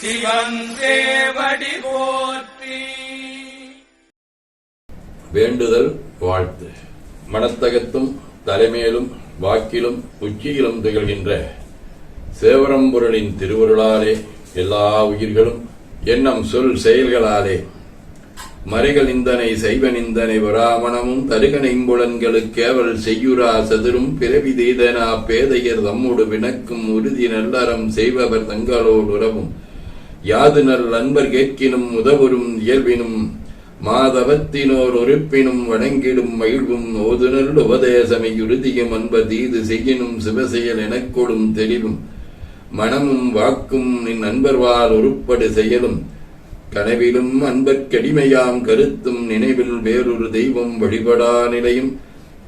சிவன் போற்றி. வேண்டுதல் வாழ்த்து. மனத்தகத்தும் தலைமையிலும் வாக்கிலும் உச்சியிலும் திகழ்கின்ற சேவரம்பொருளின் திருவருளாலே எல்லா உயிர்களும் எண்ணம் சொல் செயல்களாலே. மறைகள் நிந்தனை செய்வ நிந்தனை வராமணமும் தருகனைம்புலன்களுக்கேவல் செய்யுரா சதுரும் பிறவி தீதனா பேதையர் தம்மோடு வினக்கும் உறுதி நல்லறம் செய்பவர் தங்களோடு உறவும். யாது நல் அன்பர் கேட்கினும் உதவரும் இயல்பினும் மாதவத்தினோர் உறுப்பினும் வணங்கிடும் மகிழ்வும் ஓதுநல் உபதேசமை உறுதியும் அன்பர் தீது செய்யினும் சிவசெயல் எனக்கொடும் தெளிவும். மனமும் வாக்கும் நின் அன்பர்வால் உருப்படு செயலும். கனவிலும் அன்பர்க்கடிமையாம் கருத்தும் நினைவில் வேறொரு தெய்வம் வழிபடா நிலையும்.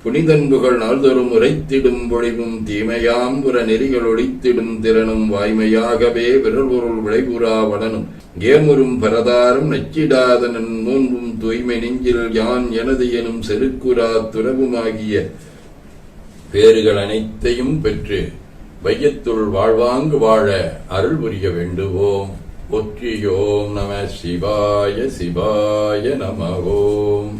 புனிதன்புகள் நாள்தோறும் உரைத்திடும் பொழிவும் தீமையாம் புற நெறிகள் ஒழித்திடும் திறனும் வாய்மையாகவே விரல்பொருள் விளைபுறா வளனும். ஏமுறும் பரதாரும் நச்சிடாதனன் நோன்பும் மூன்றும் தூய்மை நெஞ்சில் யான் எனது எனும் செருக்குரா துறவுமாகிய பேறுகள் அனைத்தையும் பெற்று வையத்துள் வாழ்வாங்கு வாழ அருள் புரிய வேண்டுவோம். ஒற்றியோம் நம சிவாய சிவாய நம ஓம்.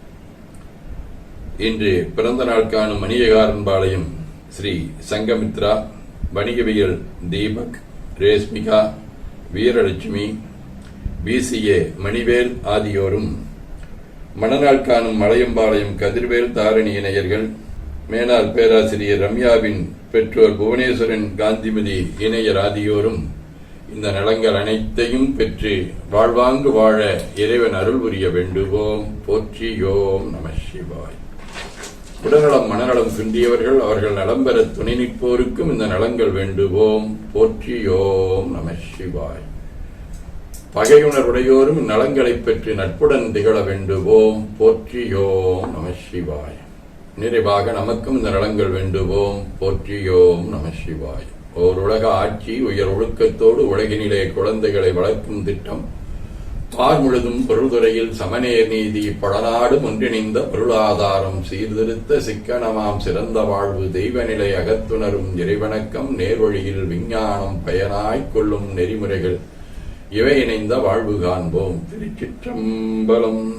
இன்று பிறந்த நாள் காணும் மணியகாரன்பாளையம் ஸ்ரீ சங்கமித்ரா வணிகவியல் தீபக் ரேஷ்மிகா வீரலட்சுமி பிசிஏ மணிவேல் ஆகியோரும் மணநாள் காணும் மலையம்பாளையம் கதிர்வேல் தாரணி இணையர்கள் மேனாள் பேராசிரியர் ரம்யாவின் பெற்றோர் புவனேஸ்வரன் காந்திமதி இணையர் ஆகியோரும் இந்த நலங்கள் அனைத்தையும் பெற்று வாழ்வாங்கு வாழ இறைவன் அருள் புரிய வேண்டுவோம். போற்றியோம் நம சிவாய். உடல்நலம் மனநலம் குன்றியவர்கள் அவர்கள் நலம் பெற துணை நிற்போருக்கும் இந்த நலங்கள் வேண்டுவோம். போற்றியோம் நம சிவாய். பகையுணர்வுடையோரும் நலங்களை பெற்று நட்புடன் திகழ வேண்டுவோம். போற்றியோம் நம சிவாய். நிறைவாக நமக்கும் இந்த நலங்கள் வேண்டுவோம். போற்றியோம் நம சிவாய். ஓர் உலக ஆட்சி உயர் ஒழுக்கத்தோடு உலகினிலே குழந்தைகளை வளர்க்கும் திட்டம். பார் முழுதும் பொருள்துறையில் சமநேர் நீதி பழநாடும் ஒன்றிணைந்த பொருளாதாரம் சீர்திருத்த சிக்கனமாம் சிறந்த வாழ்வு தெய்வநிலை அகத்துணரும் இறைவணக்கம் நேர்வழியில் விஞ்ஞானம் பயனாய்க் கொள்ளும் நெறிமுறைகள். இவை இணைந்த வாழ்வு காண்போம். திருச்சிற்றம்பலம்.